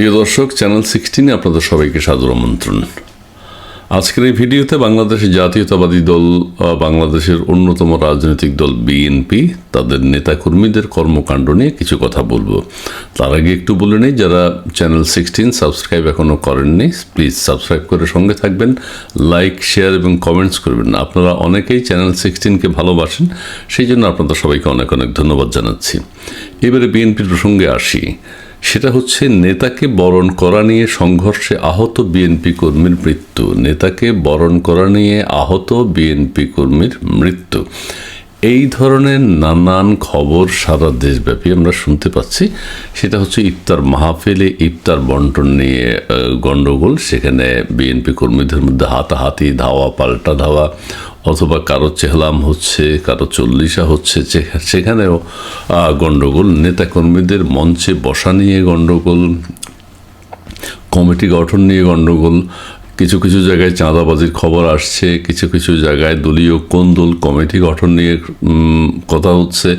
প্রিয় দর্শক চ্যানেল সিক্সটিনে আপনাদের সবাইকে সাদর আমন্ত্রণ। আজকের এই ভিডিওতে বাংলাদেশের জাতীয়তাবাদী দল বাংলাদেশের অন্যতম রাজনৈতিক দল বিএনপি তাদের নেতাকর্মীদের কর্মকাণ্ড নিয়ে কিছু কথা বলব। তার আগে একটু বলে নিই, যারা চ্যানেল সিক্সটিন সাবস্ক্রাইব এখনও করেননি প্লিজ সাবস্ক্রাইব করে সঙ্গে থাকবেন। লাইক শেয়ার এবং কমেন্টস করবেন আপনারা অনেকেই চ্যানেল সিক্সটিনকে ভালোবাসেন, সেই জন্য আপনাদের সবাইকে অনেক অনেক ধন্যবাদ জানাচ্ছি। এবারে বিএনপির প্রসঙ্গে আসি। সেটা হচ্ছে নেতাকে বরণ করা নিয়ে সংঘর্ষে আহত বিএনপি কর্মীর মৃত্যু, নেতাকে বরণ করা নিয়ে আহত বিএনপি কর্মীর মৃত্যু। এই ধরনের নানান খবর সারা দেশব্যাপী আমরা শুনতে পাচ্ছি। সেটা হচ্ছে ইফতার মাহফিলে ইফতার বন্টন নিয়ে গণ্ডগোল সেখানে বিএনপি কর্মীদের মধ্যে হাতাহাতি, ধাওয়া, পাল্টা ধাওয়া অথবা কারও চেহলাম হচ্ছে, কারও চল্লিশা হচ্ছে সেখানেও গণ্ডগোল নেতাকর্মীদের মঞ্চে বসা নিয়ে গণ্ডগোল কমিটি গঠন নিয়ে গণ্ডগোল কিছু কিছু জায়গায় চাঁদাবাজির খবর আসছে, কিছু কিছু জায়গায় দলীয় কোন্দল কমিটি গঠন নিয়ে কথা হচ্ছে।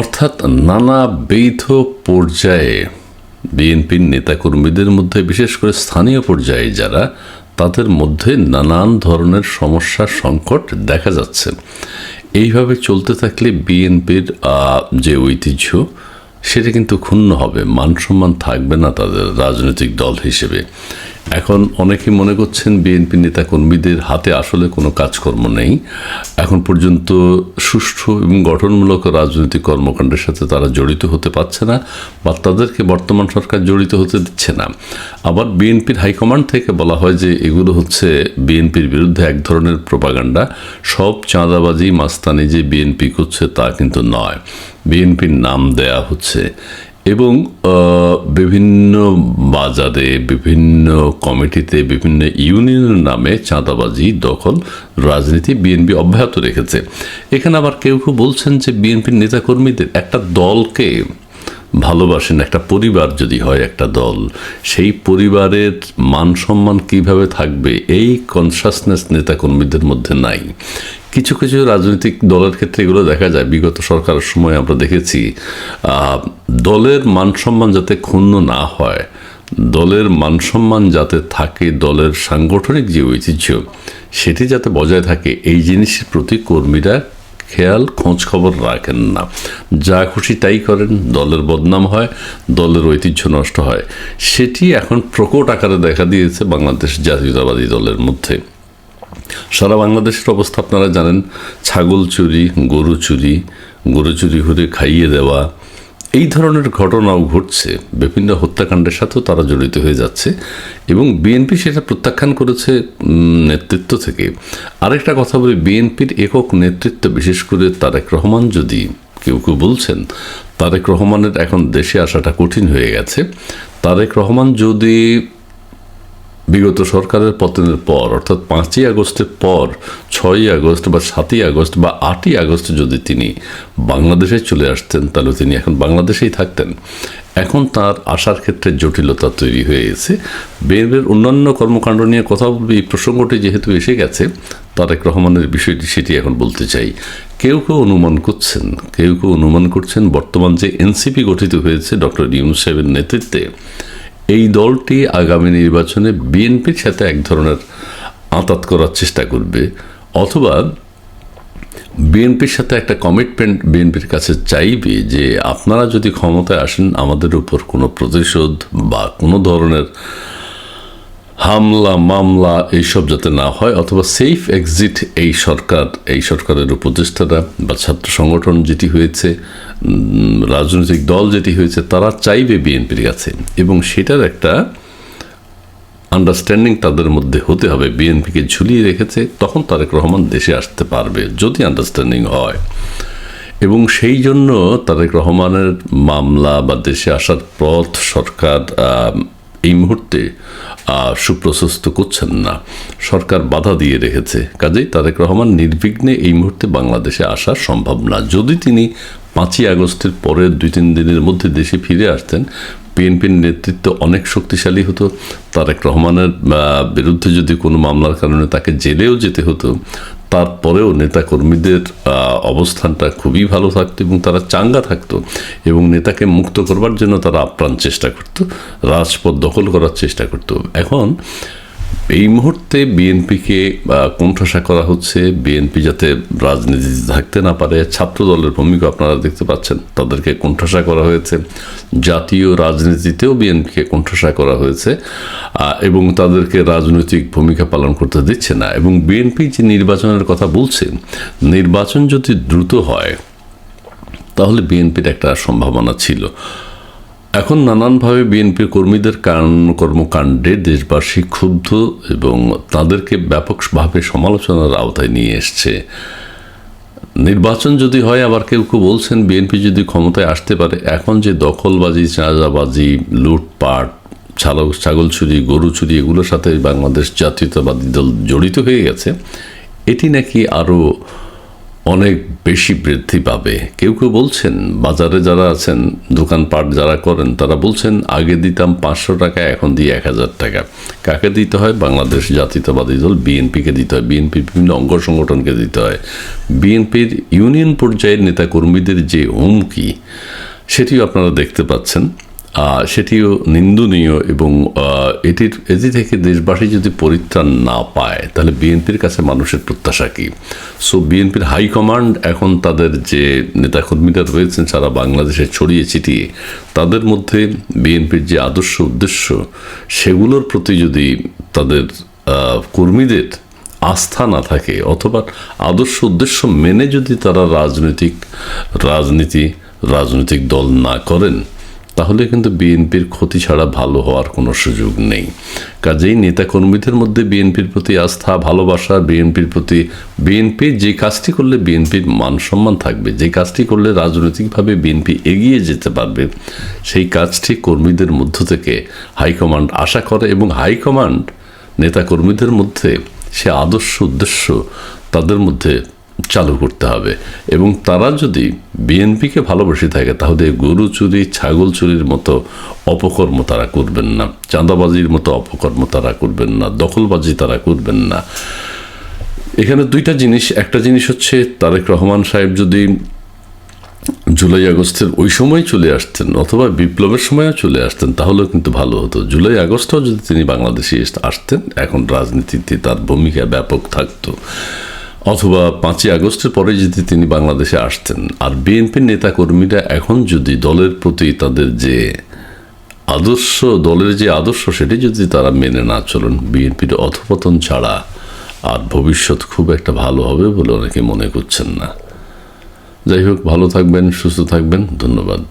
অর্থাৎ নানা বৈধ পর্যায়ে বিএনপির নেতাকর্মীদের মধ্যে, বিশেষ করে স্থানীয় পর্যায়ে যারা তাদের মধ্যে নানান ধরনের সমস্যা সংকট দেখা যাচ্ছে। এইভাবে চলতে থাকলে বিএনপির যে ঐতিহ্য সেটা কিন্তু ক্ষুণ্ণ হবে মান সম্মান থাকবে না তাদের রাজনৈতিক দল হিসেবে। এখন অনেকে মনে করছেন বিএনপি নেতাকর্মীদের হাতে আসলে কোনো কাজকর্ম নেই। এখন পর্যন্ত সুষ্ঠু এবং গঠনমূলক রাজনৈতিক কর্মকাণ্ডের সাথে তারা জড়িত হতে পারছে না বা তাদেরকে বর্তমান সরকার জড়িত হতে দিচ্ছে না। আবার বিএনপির হাইকমান্ড থেকে বলা হয় যে এগুলো হচ্ছে বিএনপির বিরুদ্ধে এক ধরনের প্রপাগান্ডা। সব চাঁদাবাজি, মাস্তানি যে বিএনপি করছে তা কিন্তু নয়। বিএনপির নাম দেয়া হচ্ছে। এবং বিভিন্ন বাজারে, বিভিন্ন কমিটিতে, বিভিন্ন ইউনিয়নের নামে চাঁদাবাজি, দখল, রাজনীতি বিএনপি অব্যাহত রেখেছে। এখানে আবার কেউ কেউ বলছেন যে বিএনপির নেতাকর্মীদের একটা দলকে ভালোবাসেন, একটা পরিবার যদি হয়, একটা দল। সেই পরিবারের মান সম্মান কীভাবে থাকবে, এই কনসাসনেস নেতাকর্মীদের মধ্যে নাই। কিছু কিছু রাজনৈতিক দলের ক্ষেত্রে এগুলো দেখা যায়। বিগত সরকারের সময় আমরা দেখেছি দলের মান সম্মান যাতে ক্ষুণ্ণ না হয়, দলের মান সম্মান যাতে থাকে, দলের সাংগঠনিক যে ঐতিহ্য, সেটি যাতে বজায় থাকে, এই জিনিসের প্রতি কর্মীরা খেয়াল, খোঁজ খবর রাখেন না। যা খুশি তাই করেন, দলের বদনাম হয়, দলের ঐতিহ্য নষ্ট হয়। সেটি এখন প্রকট আকারে দেখা দিয়েছে বাংলাদেশ জাতীয়তাবাদী দলের মধ্যে। সারা বাংলাদেশের অবস্থা আপনারা জানেন, ছাগল চুরি, গরু চুরি গরু চুরি করে খাইয়ে দেওয়া, এই ধরনের ঘটনাও ঘটছে। বিভিন্ন হত্যাকাণ্ডের সাথেও তারা জড়িত হয়ে যাচ্ছে এবং বিএনপি সেটা প্রত্যাখ্যান করেছে নেতৃত্ব থেকে। আরেকটা কথা বলি, বিএনপির একক নেতৃত্ব, বিশেষ করে তারেক রহমান যদি কেউ কেউ বলছেন, তারেক রহমানের এখন দেশে আসাটা কঠিন হয়ে গেছে। তারেক রহমান যদি বিগত সরকারের পতনের পর, অর্থাৎ পাঁচই আগস্টের পর, ছয়ই আগস্ট বা সাতই আগস্ট বা আটই আগস্ট যদি তিনি বাংলাদেশে চলে আসতেন, তাহলে তিনি এখন বাংলাদেশেই থাকতেন। এখন তার আসার ক্ষেত্রে জটিলতা তৈরি হয়ে গেছে। বিএনপির অন্যান্য কর্মকাণ্ড নিয়ে কথা এই প্রসঙ্গটি যেহেতু এসে গেছে, তারেক রহমানের বিষয়টি সেটি এখন বলতে চাই। কেউ কেউ অনুমান করছেন, কেউ কেউ অনুমান করছেন বর্তমান যে এনসিপি গঠিত হয়েছে, ডক্টর ইউনুস সাহেবের নেতৃত্বে এই দলটি আগামী নির্বাচনে বিএনপির সাথে এক ধরনের আঁতাত করার চেষ্টা করবে, অথবা বিএনপির সাথে একটা কমিটমেন্ট বিএনপির কাছে চাইবে যে আপনারা যদি ক্ষমতায় আসেন, আমাদের উপর কোনো প্রতিশোধ বা কোনো ধরনের হামলা, মামলা এইসব যাতে না হয় অথবা সেফ এক্সিট এই সরকার, এই সরকারের উপদেষ্টারা বা ছাত্র সংগঠন যেটি হয়েছে রাজনৈতিক দল যেটি হয়েছে, তারা চাইবে বিএনপির কাছে এবং সেটার একটা আন্ডারস্ট্যান্ডিং তাদের মধ্যে হতে হবে। বিএনপিকে ঝুলিয়ে রেখেছে, তখন তারেক রহমান দেশে আসতে পারবে যদি আন্ডারস্ট্যান্ডিং হয়। এবং সেই জন্য তারেক রহমানের মামলা বা দেশে আসার পথ সরকার এই মুহূর্তে সুপ্রশস্ত করছেন না। সরকার বাধা দিয়ে রেখেছে। কাজেই তারেক রহমান নির্বিঘ্নে এই মুহূর্তে বাংলাদেশে আসা সম্ভব না। যদি তিনি পাঁচই আগস্টের পরের দুই, তিন দিনের মধ্যে দেশে ফিরে আসতেন, বিএনপির নেতৃত্ব অনেক শক্তিশালী হতো। তারেক রহমানের বিরুদ্ধে যদি কোনো মামলার কারণে তাকে জেলেও যেতে হতো তারপরেও নেতাকর্মীদের কর্মীদের অবস্থানটা খুবই ভালো থাকতো এবং তারা চাঙ্গা থাকতো এবং নেতাকে মুক্ত করবার জন্য তারা আপ্রাণ চেষ্টা করত, রাজপথ দখল করার চেষ্টা করত। এখন এই মুহূর্তে বিএনপিকে কোণঠাসা করা হচ্ছে। বিএনপি যাতে রাজনীতিতে থাকতে না পারে, ছাত্র দলের ভূমিকা আপনারা দেখতে পাচ্ছেন। তাদেরকে কোণঠাসা করা হয়েছে। জাতীয় রাজনীতিতেও বিএনপিকে কোণঠাসা করা হয়েছে। এবং তাদেরকে রাজনৈতিক ভূমিকা পালন করতে দিচ্ছে না। এবং বিএনপি যে নির্বাচনের কথা বলছে, নির্বাচন যদি দ্রুত হয়, তাহলে বিএনপির একটা সম্ভাবনা ছিল। এখন নানানভাবে বিএনপি কর্মীদের কর্মকাণ্ডে দেশবাসী ক্ষুব্ধ এবং তাদেরকে ব্যাপকভাবে সমালোচনার আওতায় নিয়ে এসছে। নির্বাচন যদি হয়, আবার কেউ কেউ বলছেন বিএনপি যদি ক্ষমতায় আসতে পারে, এখন যে দখলবাজি, চাঁদাবাজি, লুটপাট ছাগল ছাগল চুরি, গরু চুরি, এগুলোর সাথে বাংলাদেশ জাতীয়তাবাদী দল জড়িত হয়ে গেছে, এটি নাকি আরও অনেক বেশি বৃদ্ধি পাবে। কেউ কেউ বলছেন, বাজারে যারা আছেন, দোকানপাট যারা করেন, তারা বলছেন, আগে দিতাম পাঁচশো টাকা, এখন দিয়ে এক হাজার টাকা। কাকে দিতে হয়? বাংলাদেশ জাতীয়তাবাদী দল, বিএনপিকে দিতে হয়। বিএনপির বিভিন্ন অঙ্গ সংগঠনকে দিতে হয়। বিএনপির ইউনিয়ন পর্যায়ের নেতাকর্মীদের যে হুমকি, সেটিও আপনারা দেখতে পাচ্ছেন। সেটিও নিন্দনীয় এবং এটির, এটি থেকে দেশবাসী যদি পরিত্রাণ না পায়, তাহলে বিএনপির কাছে মানুষের প্রত্যাশা কী? সো বিএনপির হাইকমান্ড এখন তাদের যে নেতাকর্মীরা রয়েছেন সারা বাংলাদেশে ছড়িয়ে ছিটিয়ে, তাদের মধ্যে বিএনপির যে আদর্শ উদ্দেশ্য, সেগুলোর প্রতি যদি তাদের কর্মীদের আস্থা না থাকে অথবা আদর্শ উদ্দেশ্য মেনে যদি তারা রাজনৈতিক, রাজনীতি, রাজনৈতিক দল না করেন তাহলে কিন্তু বিএনপির ক্ষতি ছাড়া ভালো হওয়ার কোনো সুযোগ নেই। কাজেই নেতাকর্মীদের মধ্যে বিএনপির প্রতি আস্থা, ভালোবাসা, বিএনপির প্রতি বিএনপি যে কাজটি করলে বিএনপির মান সম্মান থাকবে, যে কাজটি করলে রাজনৈতিকভাবে বিএনপি এগিয়ে যেতে পারবে, সেই কাজটি কর্মীদের মধ্য থেকে হাইকমান্ড আশা করে এবং হাইকমান্ড নেতাকর্মীদের মধ্যে সে আদর্শ উদ্দেশ্য তাদের মধ্যে চালু করতে হবে। এবং তারা যদি বিএনপিকে ভালোবেসে থাকে, তাহলে গরু চুরি, ছাগল চুরির মতো অপকর্ম তারা করবেন না। চাঁদাবাজির মতো অপকর্ম তারা করবেন না। দখলবাজি তারা করবেন না। এখানে দুইটা জিনিস। একটা জিনিস হচ্ছে, তারেক রহমান সাহেব যদি জুলাই আগস্টের ওই সময় চলে আসতেন, অথবা বিপ্লবের সময়ও চলে আসতেন, তাহলেও কিন্তু ভালো হতো। জুলাই আগস্টেও যদি তিনি বাংলাদেশে আসতেন, এখন রাজনীতিতে তার ভূমিকা ব্যাপক থাকতো। অথবা পাঁচই আগস্টের পরে যদি তিনি বাংলাদেশে আসতেন। আর বিএনপির নেতাকর্মীরা এখন যদি দলের প্রতি তাদের যে আদর্শ, দলের যে আদর্শ, সেটি যদি তারা মেনে না চলেন, বিএনপির অধপতন ছাড়া আর ভবিষ্যৎ খুব একটা ভালো হবে বলে অনেকে মনে করছেন না। যাই হোক, ভালো থাকবেন, সুস্থ থাকবেন। ধন্যবাদ।